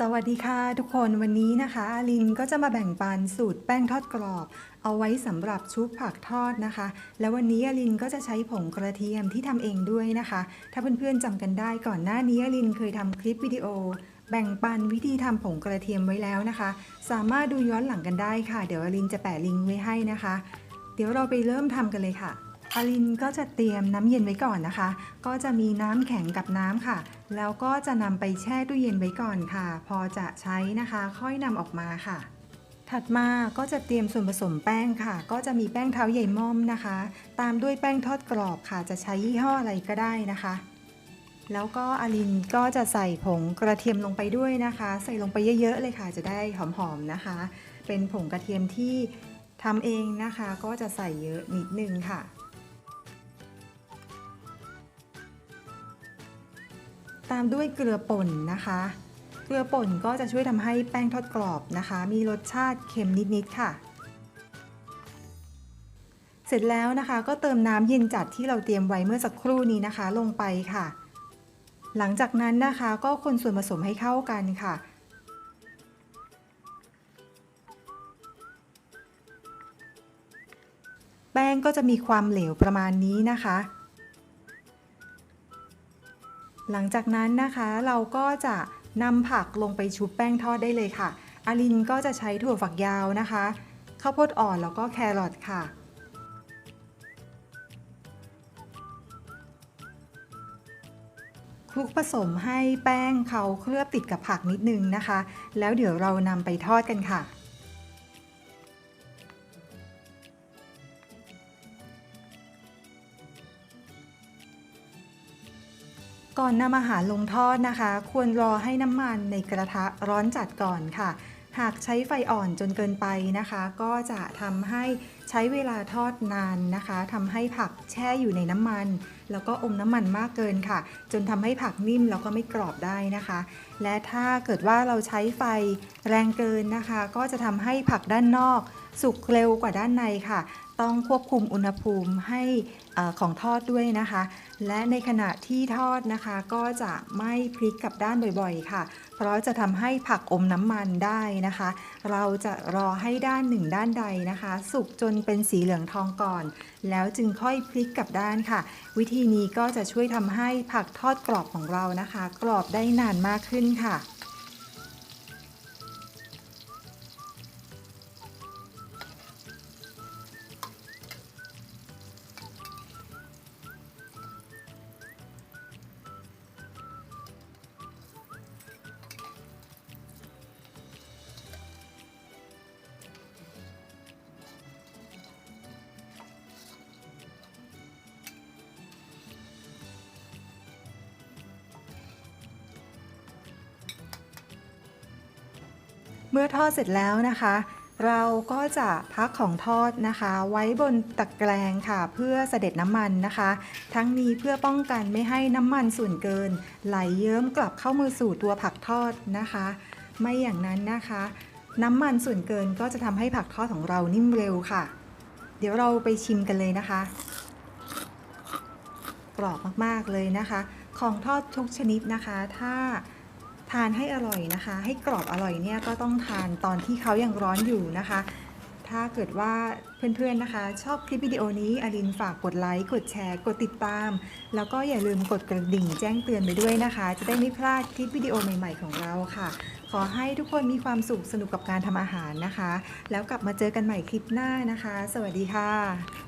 สวัสดีค่ะทุกคนวันนี้นะคะอาลินก็จะมาแบ่งปันสูตรแป้งทอดกรอบ เอาไว้สำหรับชุบผักทอดนะคะ แล้ววันนี้อาลินก็จะใช้ผงกระเทียมที่ทำเองด้วยนะคะ ถ้าเพื่อนๆจำกันได้ก่อนหน้านี้อาลินเคยทำคลิปวิดีโอ แบ่งปันวิธีทำผงกระเทียมไว้แล้วนะคะ สามารถดูย้อนหลังกันได้ค่ะ เดี๋ยวอาลินจะแปะลิงก์ไว้ให้นะคะ เดี๋ยวเราไปเริ่มทำกันเลยค่ะ อลินก็จะเตรียมน้ำเย็นไว้ก่อนนะคะ ก็จะมีน้ำแข็งกับน้ำค่ะ แล้วก็จะนำไปแช่ตู้เย็นไว้ก่อนค่ะ พอจะใช้นะคะ ค่อยนำออกมาค่ะ ถัดมาก็จะเตรียมส่วนผสมแป้งค่ะ ก็จะมีแป้งเท้าใหญ่ม่อมนะคะ ตามด้วยแป้งทอดกรอบค่ะ จะใช้ยี่ห้ออะไรก็ได้นะคะ แล้วก็อลินก็จะใส่ผงกระเทียมลงไปด้วยนะคะ ใส่ลงไปเยอะๆเลยค่ะ จะได้หอมๆนะคะ เป็นผงกระเทียมที่ทำเองนะคะ ก็จะใส่เยอะนิดนึงค่ะ ตามด้วยเกลือป่นนะคะ เกลือป่นก็จะช่วยทำให้แป้งทอดกรอบนะคะ มีรสชาติเค็มนิดๆค่ะ เสร็จแล้วนะคะก็เติมน้ำเย็นจัดที่เราเตรียมไว้เมื่อสักครู่นี้นะคะ ลงไปค่ะ หลังจากนั้นนะคะก็คนส่วนผสมให้เข้ากันค่ะแป้งก็จะมีความเหลวประมาณนี้นะคะ หลังจากนั้นนะคะเราก็จะนำผักลงไปชุบแป้งทอดได้เลยค่ะ อาลินก็จะใช้ถั่วฝักยาวนะคะ ข้าวโพดอ่อนแล้วก็แครอทค่ะ คลุกผสมให้แป้งเขาเคลือบติดกับผักนิดนึงนะคะ แล้วเดี๋ยวเรานำไปทอดกันค่ะ ก่อนนำอาหารลงทอดนะคะ ควรรอให้น้ำมันในกระทะร้อนจัดก่อนค่ะ หากใช้ไฟอ่อนจนเกินไปนะคะ ก็จะทำให้ใช้เวลาทอดนานนะคะทำให้ผักแช่อยู่ในน้ำมัน แล้วก็อมน้ำมันมากเกินค่ะ จนทำให้ผักนิ่มแล้วก็ไม่กรอบได้นะคะ และถ้าเกิดว่าเราใช้ไฟแรงเกินนะคะ ก็จะทำให้ผักด้านนอก สุกเร็วกว่าด้านในค่ะ ต้องควบคุมอุณหภูมิให้ของทอดด้วยนะคะ และในขณะที่ทอดนะคะก็จะไม่พลิกกลับด้านบ่อยๆ ค่ะ เพราะจะทำให้ผักอมน้ำมันได้นะคะ เราจะรอให้ด้านหนึ่งด้านใดนะคะ สุกจนเป็นสีเหลืองทองก่อน แล้วจึงค่อยพลิกกลับด้านค่ะ วิธีนี้ก็จะช่วยทำให้ผักทอดกรอบของเรานะคะ กรอบได้นานมากขึ้นค่ะ มื่อทอดเสร็จแล้วนะคะ เราก็จะพักของทอดนะคะ ไว้บนตะแกรงค่ะ เพื่อเสด็จน้ำมันนะคะ ทั้งนี้เพื่อป้องกันไม่ให้น้ำมันส่วนเกิน ไหลเยิ้มกลับเข้ามือสู่ตัวผักทอดนะคะ ไม่อย่างนั้นนะคะ น้ำมันส่วนเกินก็จะทำให้ผักทอดของเรานิ่มเร็วค่ะ เดี๋ยวเราไปชิมกันเลยนะคะกรอบมาก ๆ เลยนะคะ ของทอดทุกชนิดนะคะ ถ้าานให้อร่อยนะคะ ให้กรอบอร่อยเนี่ยก็ต้องทานตอนที่เขายังร้อนอยู่นะคะ ถ้าเกิดว่าเพื่อนๆนะคะ ชอบคลิปวิดีโอนี้อลินฝากกดไลค์ กดแชร์ กดติดตาม แล้วก็อย่าลืมกดกระดิ่งแจ้งเตือนไปด้วยนะคะ จะได้ไม่พลาดคลิปวิดีโอใหม่ ๆ ของเราค่ะ ขอให้ทุกคนมีความสุขสนุกกับการทำอาหารนะคะ แล้วกลับมาเจอกันใหม่คลิปหน้านะคะ สวัสดีค่ะ